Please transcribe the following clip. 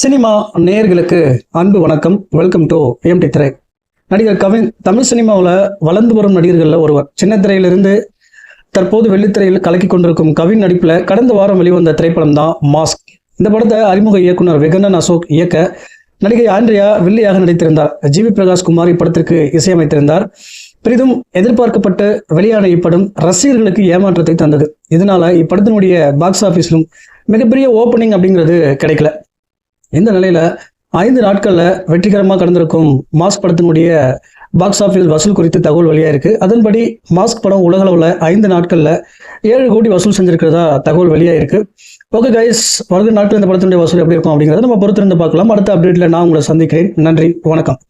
Cinema நேயர்களுக்கு அன்பு வணக்கம். வெல்கம் டு எம்டி திரை. நடிகர் கவின் தமிழ் சினிமாவில் வளர்ந்து வரும் நடிகர்களில் ஒருவர். சின்ன திரையிலிருந்து தற்போது வெள்ளித்திரையில் கலக்கி கொண்டிருக்கும் கவின் நடிப்பில் கடந்த வாரம் வெளிவந்த திரைப்படம் தான் மாஸ்க் இந்த படத்தை அறிமுக இயக்குனர் விகனன் அசோக் இயக்க நடிகை ஆண்ட்ரியா வில்லியாக நடித்திருந்தார். ஜிவி பிரகாஷ் குமார் இப்படத்திற்கு இசையமைத்திருந்தார். பெரிதும் எதிர்பார்க்கப்பட்டு வெளியான இப்படம் ரசிகர்களுக்கு ஏமாற்றத்தை தந்தது. இதனால இப்படத்தினுடைய பாக்ஸ் ஆஃபீஸிலும் மிகப்பெரிய ஓப்பனிங் அப்படிங்கிறது கிடைக்கல. இந்த நிலையில ஐந்து நாட்கள்ல வெற்றிகரமாக கடந்திருக்கும் மாஸ்க் படத்தினுடைய பாக்ஸ் ஆஃபீஸ் வசூல் குறித்து தகவல் வெளியாக இருக்கு. அதன்படி மாஸ்க் படம் உலகளவில் ஐந்து நாட்களில் ஏழு கோடி வசூல் செஞ்சிருக்கிறதா தகவல் வெளியாக இருக்கு. ஓகே கைஸ் வருகிற நாட்கள் இந்த படத்தினுடைய வசூல் எப்படி இருக்கும் அப்படிங்கிறத நம்ம பொறுத்திருந்து பார்க்கலாம். அடுத்த அப்டேட்ல நான் உங்களை சந்திக்கிறேன். நன்றி வணக்கம்.